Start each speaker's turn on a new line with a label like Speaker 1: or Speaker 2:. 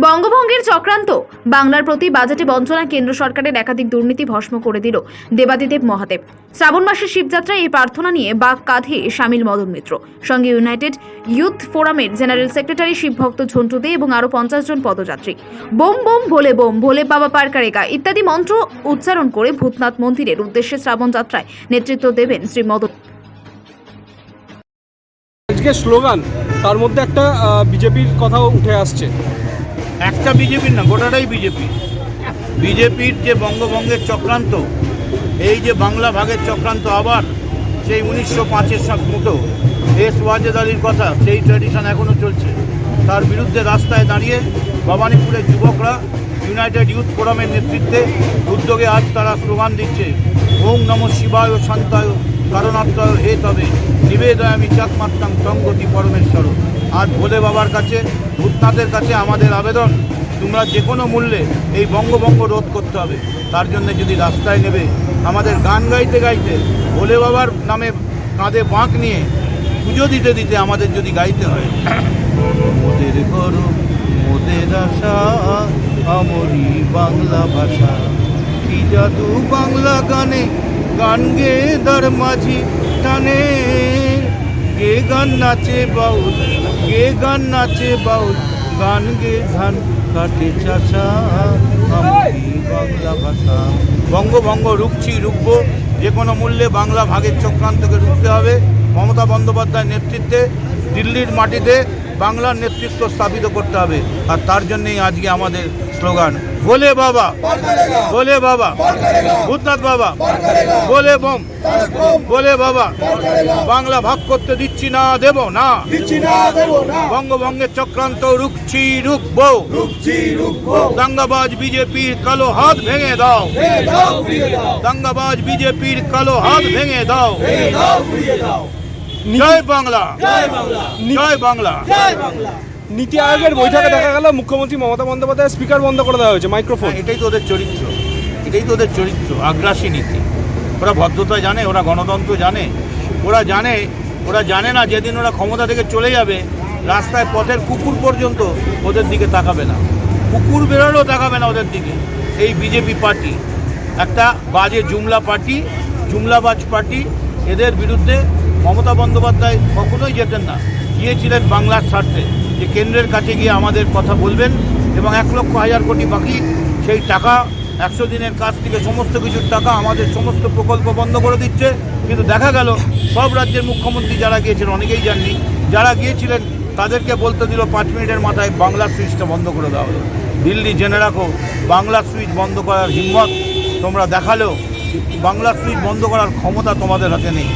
Speaker 1: বঙ্গভঙ্গের চক্রান্ত। বাংলার প্রতি বাজেটে বঞ্চনা কেন্দ্র সরকারের একাধিক দুর্নীতি ভস্ম করে দিল দেবাদিদেব মহাদেব। শ্রাবণ মাসের শিবযাত্রায় এই প্রার্থনা নিয়ে বাঘ কাঁধে সামিল মদন মিত্র। সঙ্গে ইউনাইটেড ইউথ ফোরামের জেনারেল সেক্রেটারি শিবভক্ত ঝন্টু দে এবং আরও পঞ্চাশ জন পদযাত্রী। বোম বোম, ভোলে বোম, ভোলে বাবা পারকারেকা ইত্যাদি মন্ত্র উচ্চারণ করে ভূতনাথ মন্দিরের উদ্দেশ্যে শ্রাবণ যাত্রায় নেতৃত্ব দেবেন শ্রী মদন।
Speaker 2: আজকে স্লোগান, তার মধ্যে একটা বিজেপির কথাও উঠে আসছে।
Speaker 3: একটা বিজেপির না, গোটাটাই বিজেপি। বিজেপির যে বঙ্গভঙ্গের চক্রান্ত, এই যে বাংলা ভাগের চক্রান্ত আবার, সেই উনিশশো পাঁচের মতো এস ওয়াজেদ আলীর কথা, সেই ট্র্যাডিশন এখনও চলছে। তার বিরুদ্ধে রাস্তায় দাঁড়িয়ে ভবানীপুরের যুবকরা ইউনাইটেড ইউথ ফোরামের নেতৃত্বে উদ্যোগে আজ তারা স্লোগান দিচ্ছে, ওম নম শিবায় শান্তায় কারণাত্ময় হে তবে নিবেদয়ামি চাকমাত্রাং সঙ্গতি পরমেশ্বর। আজ ভোলে বাবার কাছে, ভূতনাথের কাছে আমাদের আবেদন। তোমরা যে কোনো মূল্যে এই বঙ্গভঙ্গ রোধ করতে হবে। তার জন্য যদি রাস্তায় নেবে, আমাদের গান গাইতে গাইতে, ভোলে বাবার নামে কাঁধে বাঁক নিয়ে পুজো দিতে দিতে আমাদের যদি গাইতে হয়। মোদের গরম, মোদের আশা, আমরি বাংলা ভাষা। কি জাদু বাংলা গানে গান গে দার মাঝি টানে। গে গান নাচে বাউল, গে গান নাচে বাউল গান গে ধান কাটে চাচা। বাংলা ভাষা। বঙ্গভঙ্গ রুখছি, রুখব। যে কোনো মূল্যে বাংলা ভাগের চক্রান্তকে রুখতে হবে। মমতা বন্দ্যোপাধ্যায়ের নেতৃত্বে, দিল্লির মাটিতে বাংলার নেতৃত্ব স্থাপিত করতে হবে। আর তার জন্যেই আজকে আমাদের স্লোগান বলে বাবা। বলে বাবা ভূতনাথ বাবা। বলে বোম। বলে বাবা। বাংলা ভাগ করতে দিচ্ছি না দেব না। বঙ্গভঙ্গের চক্রান্ত রুখছি রুখবো। দাঙ্গাবাজ বিজেপির কালো হাত ভেঙে দাও। দাঙ্গাবাজ বিজেপির কালো হাত ভেঙে দাও। জয় বাংলা। জয় বাংলা।
Speaker 2: নীতি আয়োগের বৈঠকে দেখা গেল মুখ্যমন্ত্রী মমতা বন্দ্যোপাধ্যায়ের স্পিকার বন্ধ করে দেওয়া হয়েছে মাইক্রোফোন
Speaker 3: হ্যাঁ, এটাই তো ওদের চরিত্র। এটাই তো ওদের চরিত্র আগ্রাসী নীতি। ওরা ভদ্রতা জানে ওরা গণতন্ত্র জানে ওরা জানে ওরা জানে না যেদিন ওরা ক্ষমতা থেকে চলে যাবে রাস্তায় পথের কুকুর পর্যন্ত ওদের দিকে তাকাবে না। কুকুর বেরোলেও তাকাবে না ওদের দিকে। এই বিজেপি পার্টি একটা বাজে জুমলা পার্টি জুমলাবাজ পার্টি এদের বিরুদ্ধে মমতা বন্দ্যোপাধ্যায় কখনোই যেতেন না। গিয়েছিলেন বাংলার স্বার্থে যে কেন্দ্রের কাছে গিয়ে আমাদের কথা বলবেন এবং এক লক্ষ হাজার কোটি বাকি সেই টাকা, একশো দিনের কাজ থেকে সমস্ত কিছুর টাকা আমাদের সমস্ত প্রকল্প বন্ধ করে দিচ্ছে। কিন্তু দেখা গেল, সব রাজ্যের মুখ্যমন্ত্রী যারা গিয়েছিলেন অনেকেই যাননি, যারা গিয়েছিলেন, তাদেরকে বলতে দিল পাঁচ মিনিটের মাথায় বাংলা সুইচটা বন্ধ করে দেওয়া হলো। দিল্লি জেনে রাখো বাংলা সুইচ বন্ধ করার হিম্মত তোমরা দেখালেও বাংলা সুইচ বন্ধ করার ক্ষমতা তোমাদের হাতে নেই।